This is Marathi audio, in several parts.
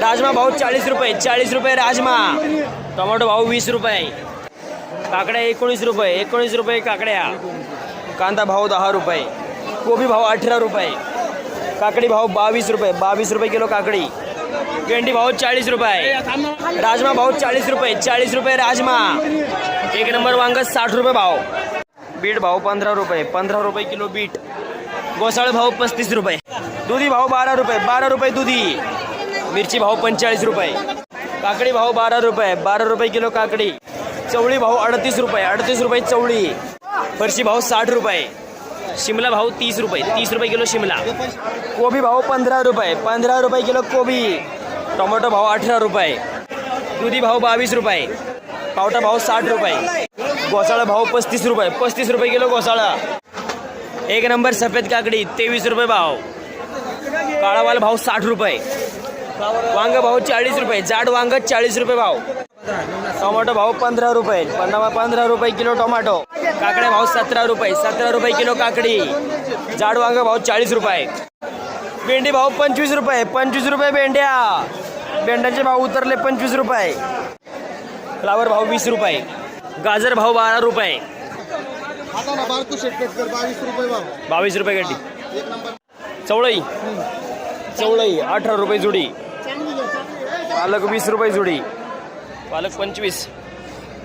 राजमा भाऊ चाळीस रुपये चाळीस रुपये राजमा. टोमॅटो भाऊ वीस रुपये. काकड्या एकोणीस रुपये एकोणीस रुपये काकड्या. कांदा भाव दहा रुपये. कोबी भाव अठरा रुपये. काकडी भाव बावीस रुपये बावीस रुपये किलो काकडी. भेंडी भाव चाळीस रुपये. राजमा भाव चाळीस रुपये चाळीस रुपये राजमा. एक नंबर वांग साठ रुपये भाव. बीट भाव पंधरा रुपये पंधरा रुपये किलो बीट. गोसाळ भाव पस्तीस रुपये. दुधी भाव बारा रुपये बारा रुपये दुधी. मिरची भाव पंचेचाळीस रुपये. काकडी भाव बारा रुपये. बारा रुपये किलो काकडी. चवळी भाव अडतीस रुपये. अडतीस रुपये चवळी. फरशी भाव साठ रुपये. शिमला भाव तीस रुपये. तीस रुपये किलो शिमला. कोबी भाव पंधरा रुपये. पंधरा रुपये किलो कोबी. टोमॅटो भाव अठरा रुपये. दुधी भाव बावीस रुपये. पावटा भाव साठ रुपये. घोसाळा भाव पस्तीस रुपये. पस्तीस रुपये किलो घोसाळा. एक नंबर सफेद काकडी तेवीस रुपये भाव. काळावाल भाव साठ रुपये. वांग भाव चाळीस रुपये जाड वांग चाळीस रुपये भाव. टोमॅटो भाव पंधरा रुपये पंधरा पंधरा रुपये किलो टोमॅटो. काकड्या भाव सतरा रुपये सतरा रुपये किलो काकडी. जाड वांग भाव चाळीस रुपये. भेंडी भाव पंचवीस रुपये पंचवीस रुपये भेंड्या. भेंड्याचे भाव उतरले पंचवीस रुपये. फ्लावर भाव वीस रुपये गाजर भाव बारा रुपये. बावीस रुपये भाव. बावीस रुपये गड्डी. चवळई. चवळई अठरा रुपये जुडी. पालक वीस रुपये जुडी. पालक पंचवीस.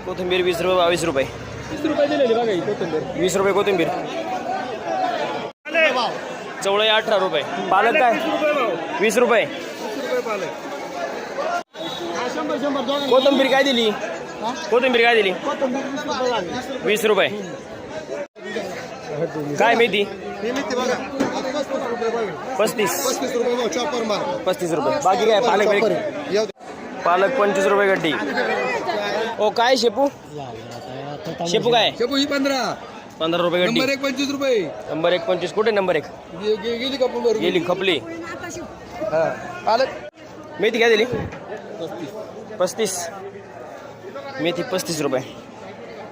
कोथिंबीर वीस रुपये बावीस रुपये. वीस रुपये कोथिंबीर. चवळई अठरा रुपये. पालक काय? वीस रुपये कोथिंबीर काय दिली? कोथिंबीर काय दिली? वीस रुपये. काय मेथी? मिळते पस्तीस. पस्तीस रुपये भाव चॉपर मार पस्तीस रुपये. बाकी काय? पालक. पालक पंचवीस रुपये गड्डी. ओ काय शेपू? शेपू काय? शेपू ही पंधरा. पंधरा रुपये नंबर एक पंचवीस रुपये. नंबर एक पंचवीस. कुठे नंबर एक? गेली का गेली खपली. हा. पालक. मेथी काय दिली? पस्तीस. पस्तीस. मेथी पस्तीस रुपये.